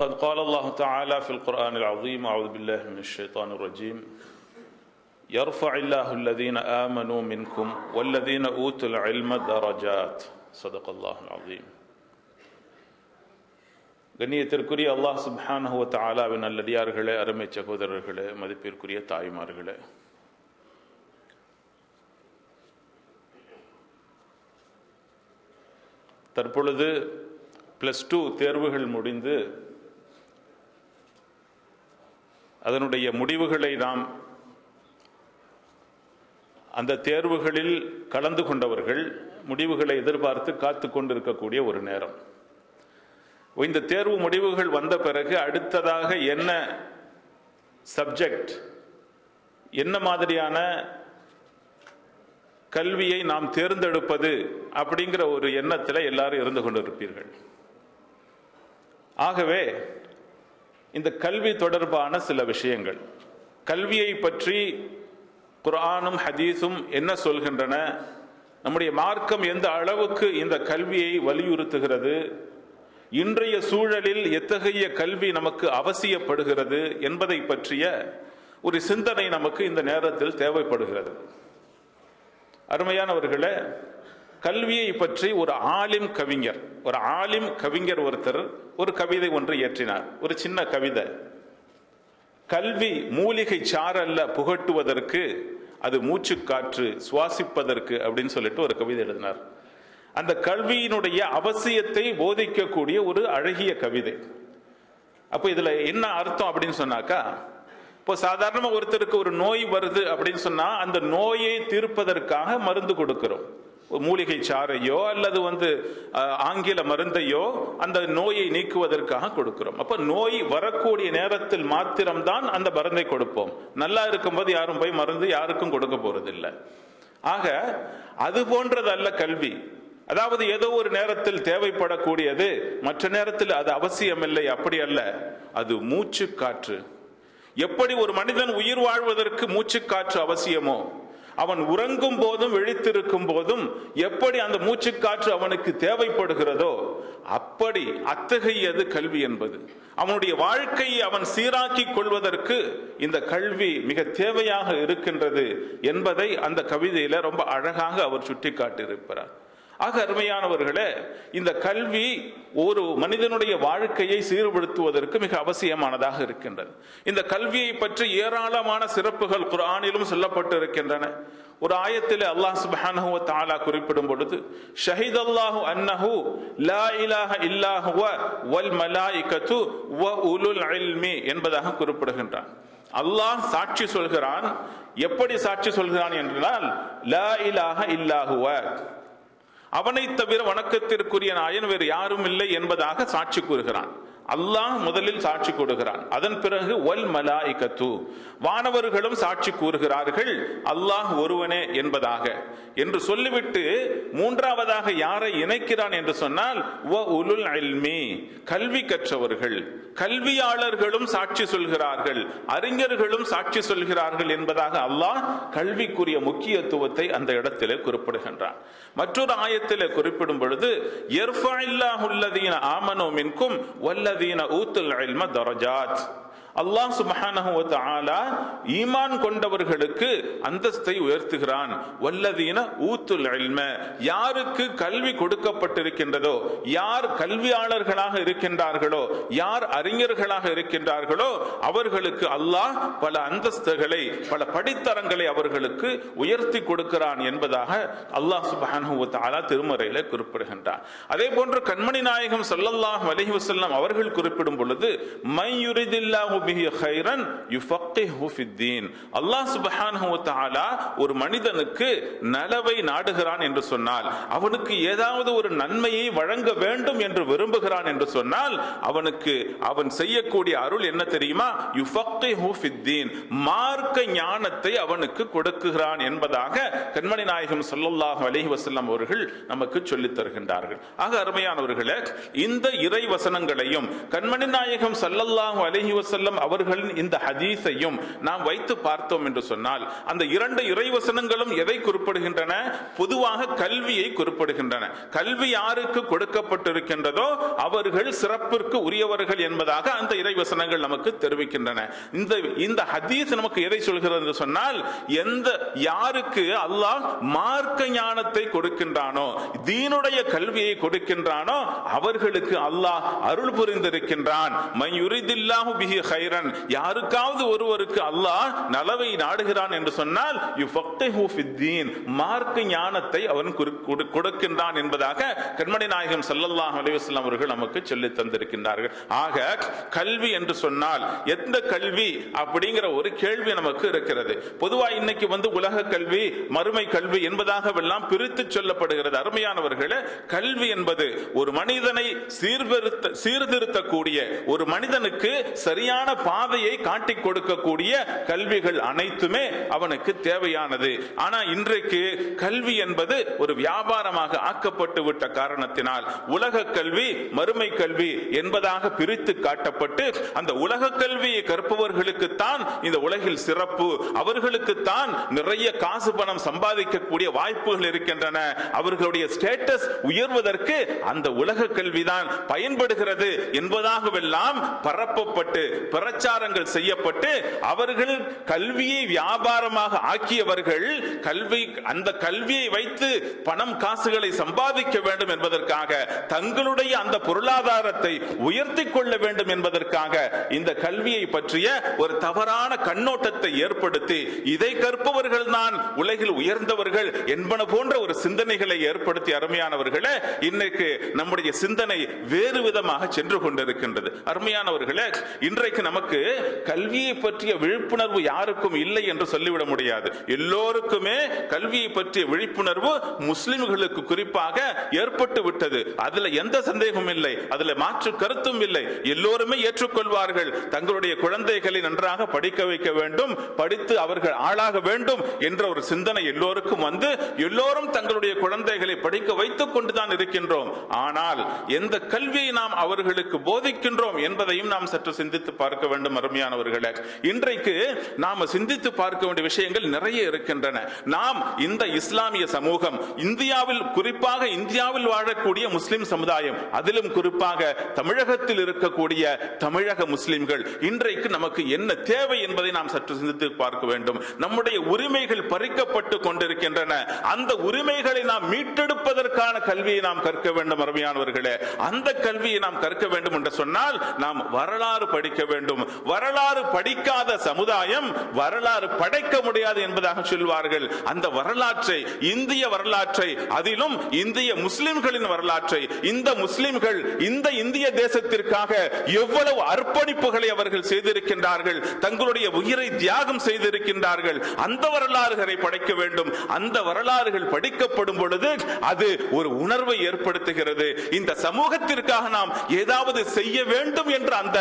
قد قال الله تعالى في القرآن العظيم أعوذ بالله من الشيطان الرجيم يرفع الله الذين آمنوا منكم والذين أوتوا العلم درجات صدق الله العظيم கண்ணியத்திற்குரிய அல்லாஹ் சுப்ஹானஹு வ தஆலாவின் நல்லடியார்களே அருமை சகோதரர்களே மதிப்பிற்குரிய தாய்மார்களே தற்பொழுது ப்ளஸ் டூ தேர்வுகள் முடிந்து அதனுடைய முடிவுகளை நாம் அந்த தேர்வுகளில் கலந்து கொண்டவர்கள் முடிவுகளை எதிர்பார்த்து காத்து கொண்டிருக்கக்கூடிய ஒரு நேரம். இந்த தேர்வு முடிவுகள் வந்த பிறகு அடுத்ததாக என்ன சப்ஜெக்ட் என்ன மாதிரியான கல்வியை நாம் தேர்ந்தெடுப்பது அப்படிங்கிற ஒரு எண்ணத்தில் எல்லாரும் இருந்து கொண்டிருப்பீர்கள். ஆகவே இந்த கல்வி தொடர்பான சில விஷயங்கள். கல்வியை பற்றி குரானும் ஹதீஸும் என்ன சொல்கின்றன? நம்முடைய மார்க்கம் எந்த அளவுக்கு இந்த கல்வியை வலியுறுத்துகிறது? இன்றைய சூழலில் எத்தகைய கல்வி நமக்கு அவசியப்படுகிறது என்பதை பற்றிய ஒரு சிந்தனை நமக்கு இந்த நேரத்தில் தேவைப்படுகிறது. அருமையானவர்களே கல்வியை பற்றி ஒரு ஆலிம் கவிஞர் ஒரு ஆலிம் கவிஞர் ஒருத்தர் ஒரு கவிதை ஒன்று இயற்றினார். ஒரு சின்ன கவிதை. கல்வி மூலிகை சாரல்ல புகட்டுவதற்கு அது மூச்சு காற்று சுவாசிப்பதற்கு அப்படின்னு சொல்லிட்டு ஒரு கவிதை எழுதினார். அந்த கல்வியினுடைய அவசியத்தை போதிக்கக்கூடிய ஒரு அழகிய கவிதை. அப்போ இதில் என்ன அர்த்தம் அப்படின்னு சொன்னாக்கா இப்போ சாதாரணமாக ஒருத்தருக்கு ஒரு நோய் வருது அப்படின்னு சொன்னால் அந்த நோயை தீர்ப்பதற்காக மருந்து கொடுக்கிறோம். மூலிகை சாறையோ அல்லது வந்து ஆங்கில மருந்தையோ அந்த நோயை நீக்குவதற்காக கொடுக்கிறோம். அப்ப நோய் வரக்கூடிய நேரத்தில் மாத்திரம்தான் அந்த மருந்தை கொடுப்போம். நல்லா இருக்கும்போது யாரும் போய் மருந்து யாருக்கும் கொடுக்க போறதில்லை. ஆக அது போன்றதல்ல கல்வி. அதாவது ஏதோ ஒரு நேரத்தில் தேவைப்படக்கூடியது மற்ற நேரத்தில் அது அவசியமில்லை அப்படி அல்ல. அது மூச்சு காற்று எப்படி ஒரு மனிதன் உயிர் வாழ்வதற்கு மூச்சு காற்று அவசியமோ? அவன் உறங்கும் போதும் விழித்திருக்கும் போதும் எப்படி அந்த மூச்சு காற்று அவனுக்கு தேவைப்படுகிறதோ அப்படி அத்தகையது கல்வி என்பது. அவனுடைய வாழ்க்கையை அவன் சீராக்கி கொள்வதற்கு இந்த கல்வி மிக தேவையாக இருக்கின்றது என்பதை அந்த கவிதையில ரொம்ப அழகாக அவர் சுட்டி காட்டியிருக்கிறார் ஆக அருமையானவர்களே இந்த கல்வி ஒரு மனிதனுடைய வாழ்க்கையை சீர்படுத்துவதற்கு மிக அவசியமானதாக இருக்கின்றது. இந்த கல்வியை பற்றி ஏராளமான சிறப்புகள் குரானிலும் சொல்லப்பட்டு இருக்கின்றன ஒரு ஆயத்தில் அல்லாஹ் சுப்ஹானஹு தஆலா குறிப்பிடும் பொழுது ஷஹீத் அல்லாஹு அன்னஹு லா இலாஹ இல்லாஹுவ வல் மலாய்கத்து வ உலுல் இல்மி என்பதாக குறிப்பிடுகின்றான். அல்லாஹ் சாட்சி சொல்கிறான். எப்படி சாட்சி சொல்கிறான் என்றால் லா இலாஹ இல்லாஹுவ அவனை தவிர வணக்கத்திற்குரிய நாயன் வேறு யாரும் இல்லை என்பதாக சாட்சி கூறுகிறான். அல்லாஹ் முதலில் சாட்சி கொடுக்கிறான் அதன் பிறகு ஒல் மலாய்கத்து வானவர்களும் சாட்சி கூறுகிறார்கள் அல்லாஹ் ஒருவனே என்பதாக. என்று சொல்லிவிட்டு மூன்றாவதாக யாரை இணைக்கிறான் என்று சொன்னால் உலுல் அல்மி கல்வி கற்றவர்கள். கல்வியாளர்களும் சாட்சி சொல்கிறார்கள். அறிஞர்களும் சாட்சி சொல்கிறார்கள் என்பதாக அல்லாஹ் கல்விக்குரிய முக்கியத்துவத்தை அந்த இடத்திலே குறிப்பிடுகின்றான். மற்றொரு ஆயத்திலே குறிப்பிடும் பொழுது ஆமனோ மின்கும் வல்லதீன ஊத்துல் இல்ம தரஜாத் அல்லாஹ் சுபஹானஹு ஆலா ஈமான் கொண்டவர்களுக்கு அந்தஸ்தை உயர்த்துகிறான். வல்லதீன ஊத்துல் இல்ம யாருக்கு கல்வி கொடுக்கப்பட்டிருக்கின்றதோ யார் கல்வியாளர்களாக இருக்கின்றார்களோ யார் அறிஞர்களாக இருக்கின்றார்களோ அவர்களுக்கு அல்லாஹ் பல அந்தஸ்துகளை பல படித்தரங்களை அவர்களுக்கு உயர்த்தி கொடுக்கிறான் என்பதாக அல்லாஹ் சுபஹானஹுவத் ஆலா திருமறையில் திருமறையில குறிப்பிடுகின்றார் அதே போன்று கண்மணி நாயகம் சொல்லல்லாஹ் அலைஹி வசல்லாம் அவர்கள் குறிப்பிடும் பொழுது மை யுரிதில்லாஹு பிஹி ஹைரன் யுஃபக்கிஹு ஃபித்தீன் அல்லாஹ் சுபஹானஹு வ தஆலா ஒரு மனிதனுக்கு நலவை நாடுகிறான் என்று சொன்னால் அவனுக்கு ஏதாவது ஒரு நன்மையை வழங்க வேண்டும் என்று விரும்புகிறான் என்று சொன்னால் அவனுக்கு அவன் செய்யக்கூடிய அருள் என்ன தெரியுமா யுஃபக்கிஹு ஃபித்தீன் மார்க்க ஞானத்தை அவனுக்கு கொடுக்குகிறான் என்பதாக கண்மணி நாயகம் ஸல்லல்லாஹு அலைஹி வஸல்லம் அவர்கள் நமக்கு சொல்லித் தருகின்றார்கள் ஆக அருமையானவர்களே இந்த இறை வசனங்களையும் கண்மணி நாயகம் சல்லல்லாஹு அலைஹி வஸல்லம் வஸல்லம் அவர்களின் இந்த ஹதீஸையும் நாம் வைத்து பார்த்தோம் என்று சொன்னால் அந்த இரண்டு இறைவசனங்களும் எதை குறிப்பிடுகின்றன? பொதுவாக கல்வியை குறிப்பிடுகின்றன. கல்வி யாருக்கு கொடுக்கப்பட்டிருக்கின்றதோ அவர்கள் சிறப்பிற்கு உரியவர்கள் என்பதாக அந்த இறைவசனங்கள் நமக்கு தெரிவிக்கின்றன. இந்த இந்த ஹதீஸ் நமக்கு எதை சொல்கிறது என்று சொன்னால் எந்த யாருக்கு அல்லாஹ் மார்க்க ஞானத்தை கொடுக்கின்றானோ தீனுடைய கல்வியை கொடுக்கின்றானோ அவர்களுக்கு அல்லாஹ் அருள் புரிந்திருக்கின்றான். மயுரிதில்லாஹு பிஹி ஹைரன். யாருக்காவது ஒருவருக்கு அல்லாஹ் நலவை நாடுகிறான் என்று சொன்னால் யுஃபக்திஹு ஃபித்தீன். மார்க்க ஞானத்தை அவன் கொடுக்கின்றான் என்பதாக கண்மணி நாயகம் சல்லல்லாஹ் அலைஹி அவர்கள் நமக்கு சொல்லித் தந்திருக்கின்றார்கள். ஆக கல்வி என்று சொன்னால் எந்த கல்வி அப்படிங்கிற ஒரு கேள்வி நமக்கு இருக்கிறது. பொதுவாக இன்னைக்கு வந்து உலக கல்வி மறுமை கல்வி என்பதாகவெல்லாம் பிரித்து சொல்லப்படுகிறது. அருமையானவர்களே கல்வி என்பது ஒரு மனிதனை சீர்திருத்த சீர்திருத்தக்கூடிய ஒரு மனிதனுக்கு சரியான பாதையை காட்டிக் கொடுக்கக்கூடிய கல்விகள் அனைத்துமே அவனுக்கு தேவையானது. ஆனா இன்றைக்கு கல்வி என்பது ஒரு வியாபாரமாக ஆக்கப்பட்டு விட்ட காரணத்தினால் உலக கல்வி மறுமை கல்வி என்பதாக பிரித்து காட்டப்பட்டு அந்த உலக கல்வியை கற்பவர்களுக்குத்தான் இந்த உலகில் சிறப்பு அவர்களுக்குத்தான் நிறைய காசு பணம் சம்பாதிக்கக்கூடிய வாய்ப்புகள் இருக்கின்றன. அவர்களுடைய ஸ்டேட்டஸ் உயர்வதற்கு அந்த உலக கல்விதான் பயன்படுகிறது என்பதாகவெல்லாம் பரப்பப்பட்டு பிரச்சாரங்கள் செய்யப்பட்டு அவர்கள் கல்வியை வியாபாரமாக ஆக்கியவர்கள் கல்வி அந்த கல்வியை வைத்து பணம் காசுகளை சம்பாதிக்க வேண்டும் என்பதற்காக தங்களுடைய அந்த பொருளாதாரத்தை உயர்த்தி கொள்ள வேண்டும் என்பதற்காக இந்த கல்வியை பற்றிய ஒரு தவறான கண்ணோட்டத்தை ஏற்படுத்தி இதை கற்பவர்கள் தான் உலகில் உயர்ந்தவர்கள் என்பன போன்ற ஒரு சிந்தனைகளை ஏற்படுத்தி அருமையானவர்களே இன்னைக்கு நம்முடைய சிந்தனை வேறு விதமாக சென்று கொண்டிருக்கின்றது. அருமையானவர்களே இன்றைய இன்றைக்கு நமக்கு கல்வியை பற்றிய விழிப்புணர்வு யாருக்கும் இல்லை என்று சொல்லிவிட முடியாது. எல்லோருக்குமே கல்வியை பற்றிய விழிப்புணர்வு முஸ்லிம்களுக்கு குறிப்பாக ஏற்பட்டு விட்டது. அதுல எந்த சந்தேகமும் இல்லை. அதுல மாற்று கருத்தும் இல்லை. எல்லோருமே ஏற்றுக்கொள்வார்கள். தங்களுடைய குழந்தைகளை நன்றாக படிக்க வைக்க வேண்டும். படித்து அவர்கள் ஆளாக வேண்டும் என்ற ஒரு சிந்தனை எல்லோருக்கும் வந்து எல்லோரும் தங்களுடைய குழந்தைகளை படிக்க வைத்துக் கொண்டுதான் இருக்கின்றோம். ஆனால் எந்த கல்வியை நாம் அவர்களுக்கு போதிக்கின்றோம் என்பதையும் நாம் சற்று சிந்தித்து பார்க்க வேண்டும் அருமையானவர்களே. இன்றைக்கு நாம சிந்தித்து பார்க்க வேண்டிய விஷயங்கள் நிறைய இருக்கின்றன. நாம் இந்த இஸ்லாமிய சமூகம் இந்தியாவில் குறிப்பாக இந்தியாவில் வாழக்கூடிய முஸ்லிம் சமுதாயம் அதிலும் குறிப்பாக தமிழகத்தில் இருக்கக்கூடிய தமிழக முஸ்லிம்கள் இன்றைக்கு நமக்கு என்ன தேவை என்பதை நாம் சற்று சிந்தித்து பார்க்க வேண்டும். நம்முடைய உரிமைகள் பறிக்கப்பட்டு கொண்டிருக்கின்றன. அந்த உரிமைகளை நாம் மீட்டெடுப்பதற்கான கல்வியை நாம் கற்க வேண்டும் அருமையானவர்களே. அந்த கல்வியை நாம் கற்க வேண்டும் என்று சொன்னால் நாம் வரலாறு படிக்க வேண்டும். வரலாறு படிக்காத சமுதாயம் வரலாறு படைக்க முடியாது என்பதாக சொல்வார்கள். அந்த வரலாற்றை இந்திய வரலாற்றை அதிலும் இந்திய முஸ்லிம்களின் வரலாற்றை இந்த முஸ்லிம்கள் இந்த இந்திய தேசத்திற்காக எவ்வளவு அர்ப்பணிப்புகளை அவர்கள் செய்திருக்கின்றார்கள் தங்களுடைய உயிரை தியாகம் செய்திருக்கின்றார்கள் அந்த வரலாறுகளை படைக்க வேண்டும். அந்த வரலாறுகள் படிக்கப்படும் பொழுது அது ஒரு உணர்வை ஏற்படுத்துகிறது. இந்த சமூகத்திற்காக நாம் ஏதாவது செய்ய வேண்டும் என்ற அந்த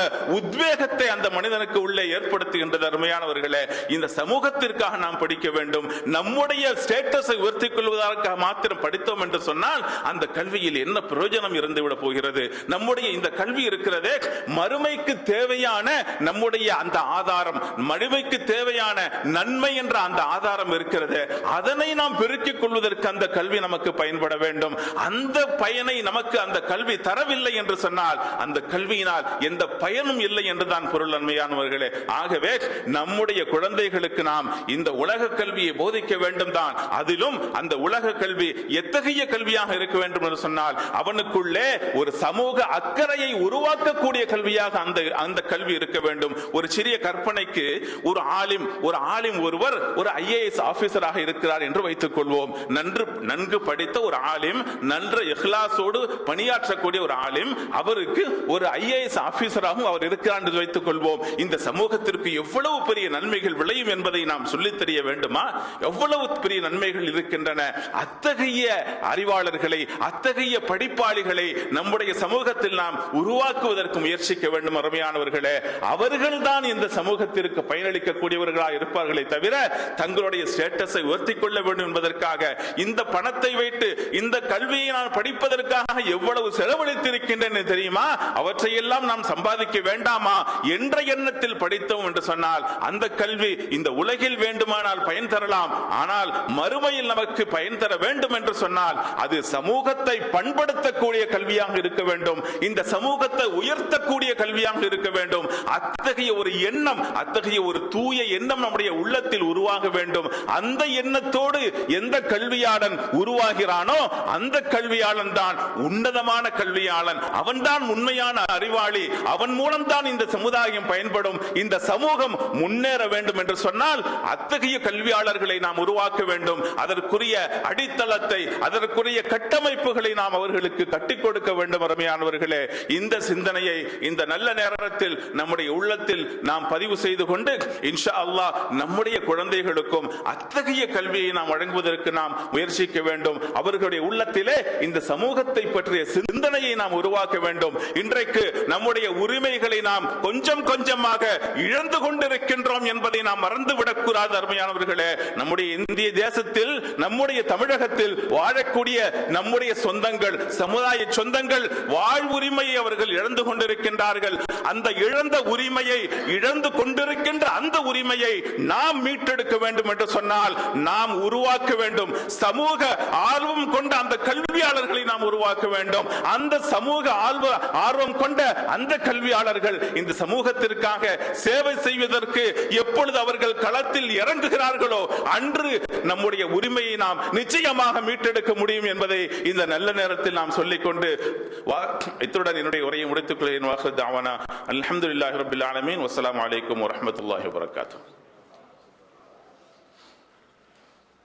உத்வேகத்தை அந்த மனிதனுக்கு உள்ளே ஏற்படுத்துகின்றது அருமையானவர்களே. இந்த சமூகத்திற்காக நாம் படிக்க வேண்டும். நம்முடைய ஸ்டேட்டஸை உயர்த்திக் கொள்வதற்காக மாத்திரம் படித்தோம் என்று சொன்னால் அந்த கல்வியில் என்ன பிரயோஜனம் இருந்துவிட போகிறது? நம்முடைய இந்த கல்வி இருக்கிறதே மறுமைக்கு தேவையான நம்முடைய அந்த ஆதாரம். மறுமைக்கு தேவையான நன்மை என்ற அந்த ஆதாரம் இருக்கிறது. அதனை நாம் பெருக்கிக் கொள்வதற்கு அந்த கல்வி நமக்கு பயன்பட வேண்டும். அந்த பயனை நமக்கு அந்த கல்வி தரவில்லை என்று சொன்னால் அந்த கல்வியினால் எந்த பயனும் இல்லை என்று என்றுதான் பொருள் அண்மையானவர்களே ஆகவே நம்முடைய குழந்தைகளுக்கு நாம் இந்த உலக கல்வியை போதிக்க வேண்டும் தான் அதிலும் அந்த உலக கல்வி எத்தகைய கல்வியாக இருக்க வேண்டும் என்று சொன்னால் அவனுக்குள்ளே ஒரு சமூக அக்கறையை உருவாக்கக்கூடிய கல்வியாக அந்த அந்த கல்வி இருக்க வேண்டும். ஒரு சிறிய கற்பனைக்கு ஒரு ஆலிம் ஒரு ஆலிம் ஒருவர் ஒரு ஐஏஎஸ் ஆபீசராக இருக்கிறார் என்று வைத்துக் கொள்வோம். நன்று நன்கு படித்த ஒரு ஆலிம் நன்று இஹ்லாசோடு பணியாற்றக்கூடிய ஒரு ஆலிம் அவருக்கு ஒரு ஐஏஎஸ் ஆபீசராகவும் அவர் இருக்கிறார் என்று வைத்துக் கொள்வோம். இந்த சமூகத்திற்கு எவ்வளவு பெரிய நன்மைகள் விளையும் என்பதை நாம் சொல்லித் தெரிய வேண்டுமா? எவ்வளவு பெரிய நன்மைகள் இருக்கின்றன? அத்தகைய அறிவாளர்களை அத்தகைய படிப்பாளிகளை நம்முடைய சமூகத்தில் நாம் உருவாக்குவதற்கு முயற்சிக்க வேண்டும் அருமையானவர்களே. அவர்கள் தான் இந்த சமூகத்திற்கு பயனளிக்கக்கூடியவர்களாக இருப்பார்களே தவிர தங்களுடைய ஸ்டேட்டஸை உயர்த்தி கொள்ள வேண்டும் என்பதற்காக இந்த பணத்தை வைத்து இந்த கல்வியை நான் படிப்பதற்காக எவ்வளவு செலவழித்திருக்கின்றன தெரியுமா? அவற்றையெல்லாம் நாம் சம்பாதிக்க வேண்டாமா? என்ற எண்ணத்தில் படித்தோம் என்று சொன்னால் அந்த கல்வி இந்த உலகில் வேண்டுமானால் பயன் தரலாம். ஆனால் மறுமையில் நமக்கு பயன் தர வேண்டும் என்று சொன்னால் அது சமூகத்தை பண்படுத்தக்கூடிய கல்வியாக இருக்க வேண்டும். இந்த சமூகத்தை உயர்த்தக்கூடிய கல்வியாக இருக்க வேண்டும். அத்தகைய ஒரு எண்ணம் அத்தகைய ஒரு தூய எண்ணம் நம்முடைய உள்ளத்தில் உருவாக வேண்டும். அந்த எண்ணத்தோடு எந்த கல்வியாளன் உருவாகிறானோ அந்த கல்வியாளன் தான் உன்னதமான கல்வியாளன். அவன்தான் உண்மையான அறிவாளி. அவன் மூலம்தான் இந்த சமுதாயம் பயன்படும் இந்த சமூகம் முன்னேற வேண்டும் என்று சொன்னால் அத்தகைய கல்வியாளர்களை நாம் உருவாக்க வேண்டும். அதற்குரிய அடித்தளத்தை அதற்குரிய கட்டமைப்புகளை நாம் அவர்களுக்கு கட்டிக் கொடுக்க வேண்டும் அருமையானவர்களே. இந்த சிந்தனையை இந்த நல்ல நேரத்தில் நம்முடைய உள்ளத்தில் நாம் பதிவு செய்து கொண்டு இன்ஷா அல்லாஹ் நம்முடைய குழந்தைகளுக்கும் அத்தகைய கல்வியை நாம் வழங்குவதற்கு நாம் முயற்சிக்க வேண்டும். அவர்களுடைய உள்ளத்திலே இந்த சமூகத்தை பற்றிய சிந்தனையை நாம் உருவாக்க வேண்டும். இன்றைக்கு நம்முடைய உரிமைகளை நாம் கொஞ்சம் கொஞ்சமாக இழந்து கொண்டிருக்கின்றோம் என்பதை நாம் மறந்துவிடக் கூடாது அருமையானவர்களே. நம்முடைய இந்திய தேசத்தில் நம்முடைய தமிழகத்தில் வாழக்கூடிய நம்முடைய சொந்தங்கள் சமுதாய சொந்தங்கள் வாழ்வுரிமையை அவர்கள் இழந்து கொண்டிருக்கின்றார்கள். அந்த இழந்த உரிமையை இழந்து கொண்டிருக்கின்ற அந்த உரிமையை நாம் மீட்டெடுக்க வேண்டும் என்று சொன்னால் நாம் உருவாக்க வேண்டும். சமூக ஆர்வம் கொண்ட அந்த கல்வியாளர்களை நாம் உருவாக்க வேண்டும். அந்த சமூக ஆர்வ ஆர்வம் கொண்ட அந்த கல்வியாளர்கள் இந்த சமூகத்திற்காக சேவை செய்வதற்கு எப்பொழுது அவர்கள் களத்தில் இறங்குகிறார்களோ அன்று நம்முடைய உரிமையை நாம் நிச்சயமாக மீட்டெடுக்க முடியும் என்பதை இந்த நல்ல நேரத்தில் நாம் சொல்லிக்கொண்டு வா- இத்துடன் என்னுடைய உரையை முடித்துக் கொள்கிறேன். அலமதுல்லாஹி தாவானா. ரபில் ஆலமீன். வசலாம் வலைக்கம் வரஹ்மத்துல்லாஹி வபரகாத்துஹு.